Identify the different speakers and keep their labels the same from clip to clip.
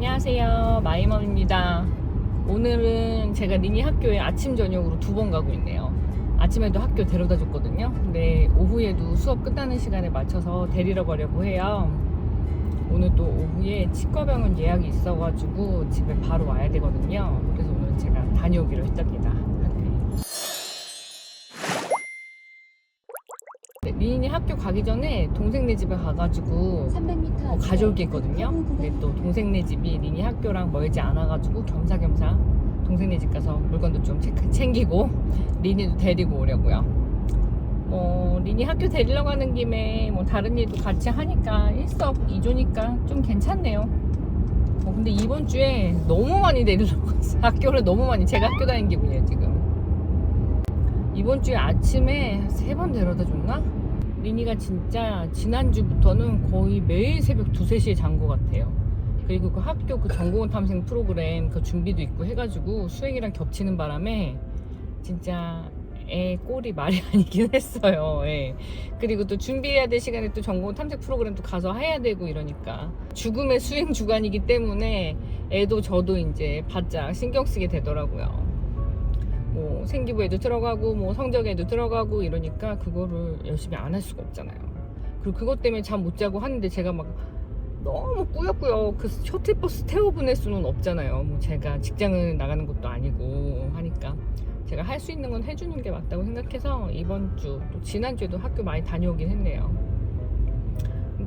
Speaker 1: 안녕하세요. 마이맘입니다. 오늘은 제가 리니 학교에 아침 저녁으로 두 번 가고 있네요. 아침에도 학교 데려다 줬거든요. 근데 오후에도 수업 끝나는 시간에 맞춰서 데리러 가려고 해요. 오늘 또 오후에 치과병원 예약이 있어가지고 집에 바로 와야 되거든요. 그래서 오늘 제가 다녀오기로 했답니다. 리니 학교 가기 전에 동생네 집에 가가지고
Speaker 2: 300m
Speaker 1: 뭐 가져올 게 있거든요. 근데 또 동생네 집이 리니 학교랑 멀지 않아가지고 겸사겸사 동생네 집 가서 물건도 좀 체크- 챙기고 리니도 데리고 오려고요. 뭐 리니 학교 데리러 가는 김에 뭐 다른 일도 같이 하니까 일석이조니까 좀 괜찮네요. 어, 근데 이번 주에 너무 많이 데리러 갔어. 학교를 너무 많이 제가 학교 다닌 기분이에요 지금. 이번 주에 아침에 세 번 데려다 줬나? 리니가 진짜 지난주부터는 거의 매일 새벽 2, 3시에 잔 것 같아요. 그리고 그 학교 그 전공원 탐색 프로그램 그 준비도 있고 해가지고 수행이랑 겹치는 바람에 진짜 애 꼴이 말이 아니긴 했어요. 예. 그리고 또 준비해야 될 시간에 또 전공원 탐색 프로그램도 가서 해야 되고 이러니까 죽음의 수행 주간이기 때문에 애도 저도 이제 바짝 신경 쓰게 되더라고요. 뭐 생기부에도 들어가고 뭐 성적에도 들어가고 이러니까 그거를 열심히 안 할 수가 없잖아요. 그리고 그것 때문에 잠 못 자고 하는데 제가 막 너무 꾸역꾸역 그 셔틀버스 태워 보낼 수는 없잖아요. 뭐 제가 직장을 나가는 것도 아니고 하니까 제가 할 수 있는 건 해주는 게 맞다고 생각해서 이번 주 또 지난주에도 학교 많이 다녀오긴 했네요.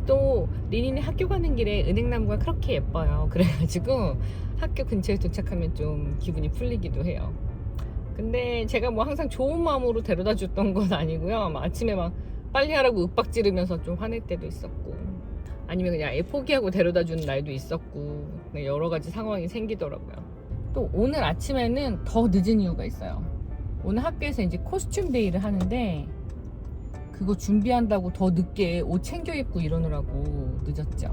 Speaker 1: 또 리니네 학교 가는 길에 은행나무가 그렇게 예뻐요. 그래가지고 학교 근처에 도착하면 좀 기분이 풀리기도 해요. 근데 제가 뭐 항상 좋은 마음으로 데려다 줬던 건 아니고요. 막 아침에 막 빨리 하라고 윽박 지르면서 좀 화낼 때도 있었고 아니면 그냥 애 포기하고 데려다 주는 날도 있었고 그냥 여러 가지 상황이 생기더라고요. 또 오늘 아침에는 더 늦은 이유가 있어요. 오늘 학교에서 이제 코스튬 데이를 하는데 그거 준비한다고 더 늦게 옷 챙겨 입고 이러느라고 늦었죠.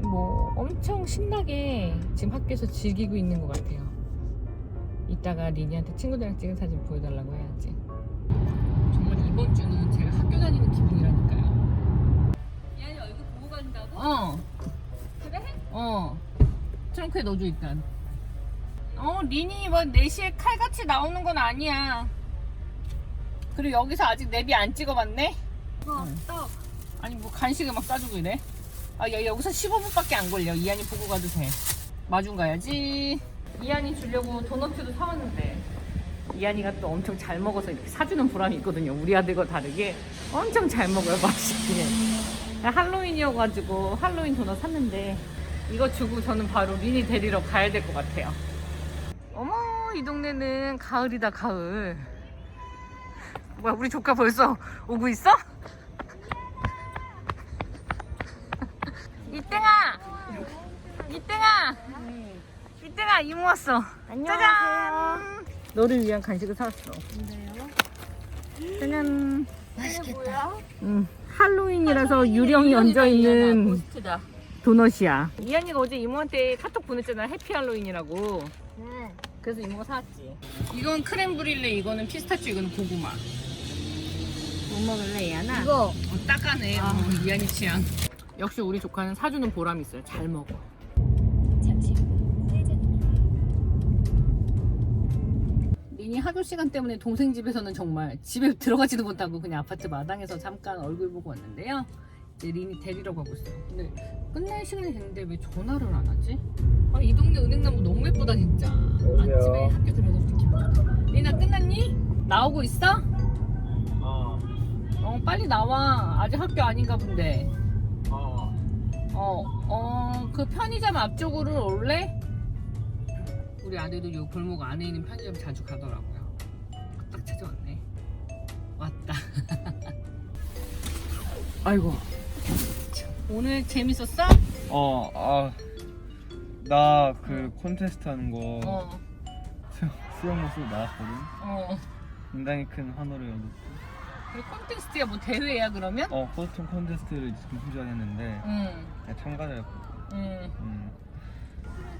Speaker 1: 뭐 엄청 신나게 지금 학교에서 즐기고 있는 것 같아요. 이따가 리니한테 친구들이랑 찍은 사진 보여달라고 해야지. 정말 이번 주는 제가 학교 다니는 기분이라니까요.
Speaker 2: 얘네 얼굴 보고 간다고?
Speaker 1: 어,
Speaker 2: 그래?
Speaker 1: 어. 트렁크에 넣어줘 일단. 어, 리니 뭐 4시에 칼같이 나오는 건 아니야. 그리고 여기서 아직 내비 안 찍어봤네?
Speaker 2: 어,
Speaker 1: 응.
Speaker 2: 떡.
Speaker 1: 아니 뭐 간식을 막 싸주고 이래? 아 야, 여기서 15분밖에 안 걸려. 이한이 보고 가도 돼. 마중 가야지. 이한이 주려고 도너츠도 사왔는데 이한이가 또 엄청 잘 먹어서 이렇게 사주는 보람이 있거든요. 우리 아들과 다르게 엄청 잘 먹어요. 맛있게. 할로윈이어가지고 할로윈 도넛 샀는데 이거 주고 저는 바로 리니 데리러 가야 될 것 같아요. 어머 이 동네는 가을이다 가을. 뭐야 우리 조카 벌써 오고 있어? 이땡아! 이땡아! 이땡아 이모 왔어. 짜잔! 너를 위한 간식을 사왔어. 짜잔.
Speaker 2: 맛있겠다.
Speaker 1: 응. 할로윈이라서 유령이 얹어 있는
Speaker 2: 고스트다.
Speaker 1: 도넛이야. 이한이가 어제 이모한테 카톡 보냈잖아. 해피 할로윈이라고.
Speaker 2: 네.
Speaker 1: 그래서 이모가 사왔지. 이건 크렘 브릴레, 이거는 피스타치오, 이거는 고구마. 뭐 먹을래, 이한아?
Speaker 2: 이거
Speaker 1: 어, 딱하네. 어, 이한이 취향. 역시 우리 조카는 사주는 보람이 있어요. 잘 먹어. 학교 시간 때문에 동생 집에서는 정말 집에 들어가지도 못하고 그냥 아파트 마당에서 잠깐 얼굴 보고 왔는데요. 이제 리니 데리러 가고 있어요. 근데 끝날 시간이 됐는데 왜 전화를 안 하지? 아, 이 동네 은행나무 너무 예쁘다 진짜. 아침에 학교 들어가서 기분 좋다. 리나 끝났니? 나오고 있어?
Speaker 3: 어,
Speaker 1: 어 빨리 나와. 아직 학교 아닌가 본데.
Speaker 3: 어,
Speaker 1: 어, 어, 그 편의점 앞쪽으로 올래? 우리 아들도 요 골목 안에 있는 편의점 자주 가더라고요. 딱 찾아왔네. 왔다. 아이고. 참, 오늘 재밌었어?
Speaker 3: 어, 아, 나 그 콘테스트 하는 거
Speaker 1: 어,
Speaker 3: 수영 모습 나왔거든.
Speaker 1: 어.
Speaker 3: 굉장히 큰 환호를 얻었고.
Speaker 1: 그 콘테스트야 뭐 대회야 그러면?
Speaker 3: 어, 코스튬 콘테스트를 금수전 했는데
Speaker 1: 응,
Speaker 3: 내가 참가자였고.
Speaker 1: 응.
Speaker 3: 음.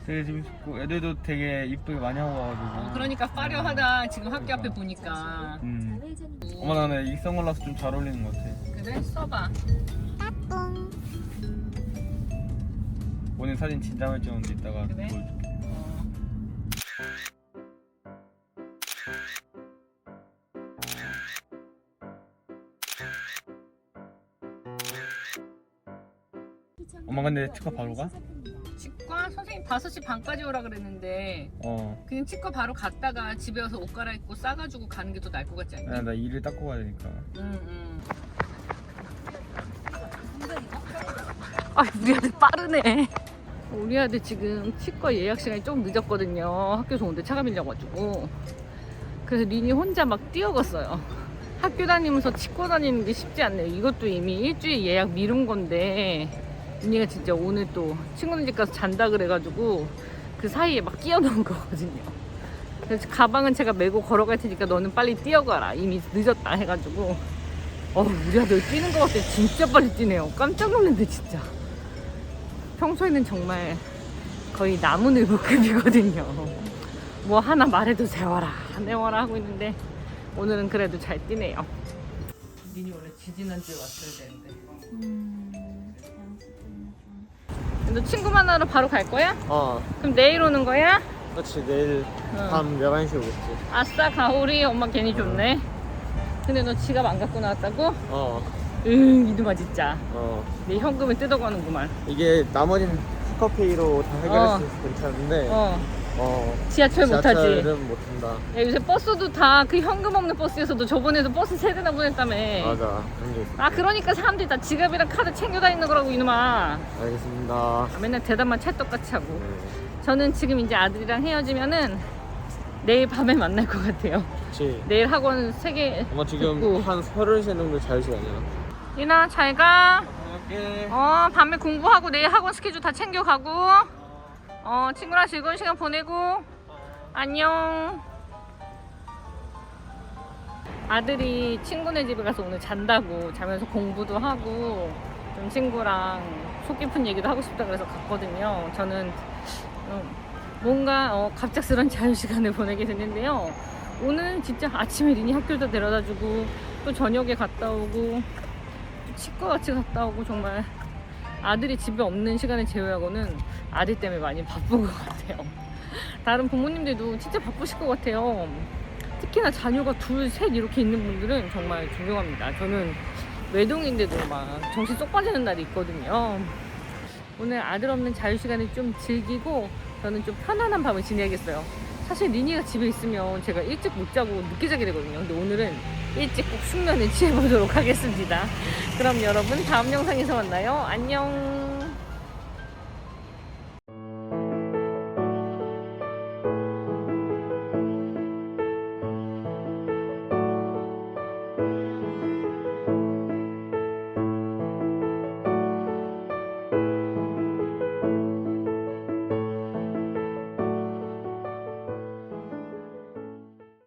Speaker 3: 되게 재밌었고 애들도 되게 이쁘게 많이 하고 와가지고.
Speaker 1: 어, 그러니까 파려하다 지금 학교 앞에 보니까.
Speaker 3: 음. 어머 나는 이 선글라스 좀잘 어울리는 것 같아.
Speaker 1: 그래? 써봐.
Speaker 3: 오늘 사진 진짜 많이 찍었는데 이따가
Speaker 1: 그래?
Speaker 3: 보여줄게.
Speaker 1: 어.
Speaker 3: 엄마 근데 치과 바로 가?
Speaker 1: 치과 선생님 5시 반까지 오라 그랬는데
Speaker 3: 어.
Speaker 1: 그냥 치과 바로 갔다가 집에 와서 옷 갈아입고 싸가지고 가는 게 더 나을 것 같지 않니?
Speaker 3: 야, 나 일을 닦고 가야 되니까.
Speaker 1: 응, 응. 아, 우리 아들 빠르네. 우리 아들 지금 치과 예약 시간이 좀 늦었거든요. 학교에서 오는데 차가 밀려가지고. 그래서 린이 혼자 막 뛰어갔어요. 학교 다니면서 치과 다니는 게 쉽지 않네요. 이것도 이미 일주일 예약 미룬 건데, 린이가 진짜 오늘 또 친구네 집 가서 잔다 그래가지고, 그 사이에 막 끼어넣은 거거든요. 그래서 가방은 제가 메고 걸어갈 테니까 너는 빨리 뛰어가라. 이미 늦었다 해가지고. 어, 우리 아들 뛰는 것 같아. 진짜 빨리 뛰네요. 깜짝 놀랐네, 진짜. 평소에는 정말 거의 나무늘보급이거든요. 뭐 하나 말해도 세워라, 내워라 하고 있는데 오늘은 그래도 잘 뛰네요. 니니 원래 지지난주에 왔어야 되는데. 너 친구 만나러 바로 갈 거야?
Speaker 4: 어,
Speaker 1: 그럼 내일 오는 거야?
Speaker 4: 그렇지. 내일
Speaker 1: 응.
Speaker 4: 밤 11시에 오겠지.
Speaker 1: 아싸 가오리 엄마 괜히 좋네. 근데 너 지갑 안 갖고 나왔다고?
Speaker 4: 어,
Speaker 1: 응 이놈아 진짜.
Speaker 4: 어.
Speaker 1: 내 현금을 뜯어가는구만.
Speaker 4: 이게 나머지는 스카페이로 다 해결할
Speaker 1: 어.
Speaker 4: 수 있어서 괜찮은데, 어,
Speaker 1: 어 지하철 못하지.
Speaker 4: 지하철은 못한다.
Speaker 1: 야, 요새 버스도 다 그 현금 없는 버스에서도 저번에도 버스 세 대나 보냈다며.
Speaker 4: 맞아. 그런 게 있어.
Speaker 1: 아 그러니까 사람들이 다 지갑이랑 카드 챙겨 다니는 거라고 이놈아.
Speaker 4: 알겠습니다.
Speaker 1: 아, 맨날 대답만 찰떡같이 하고.
Speaker 4: 네.
Speaker 1: 저는 지금 이제 아들이랑 헤어지면은 내일 밤에 만날 것 같아요.
Speaker 4: 그렇지.
Speaker 1: 내일 학원 세 개.
Speaker 4: 엄마 지금
Speaker 1: 듣고.
Speaker 4: 한 30시간 정도 자유시간이야.
Speaker 1: 유나 잘 가. 어 밤에 공부하고 내일 학원 스케줄 다 챙겨가고. 어 친구랑 즐거운 시간 보내고. 안녕. 아들이 친구네 집에 가서 오늘 잔다고 자면서 공부도 하고 좀 친구랑 속 깊은 얘기도 하고 싶다 그래서 갔거든요. 저는 음, 뭔가 어, 갑작스런 자유 시간을 보내게 됐는데요. 오늘 진짜 아침에 린이 학교도 데려다주고 또 저녁에 갔다 오고 또 치과 같이 갔다 오고 정말 아들이 집에 없는 시간을 제외하고는 아들 때문에 많이 바쁜 것 같아요. 다른 부모님들도 진짜 바쁘실 것 같아요. 특히나 자녀가 둘, 셋 이렇게 있는 분들은 정말 존경합니다. 저는 외동인데도 막 정신 쏙 빠지는 날이 있거든요. 오늘 아들 없는 자유 시간을 좀 즐기고 저는 좀 편안한 밤을 지내야겠어요. 사실 리니가 집에 있으면 제가 일찍 못 자고 늦게 자게 되거든요. 근데 오늘은 일찍 꼭 숙면에 취해보도록 하겠습니다. 그럼 여러분 다음 영상에서 만나요. 안녕.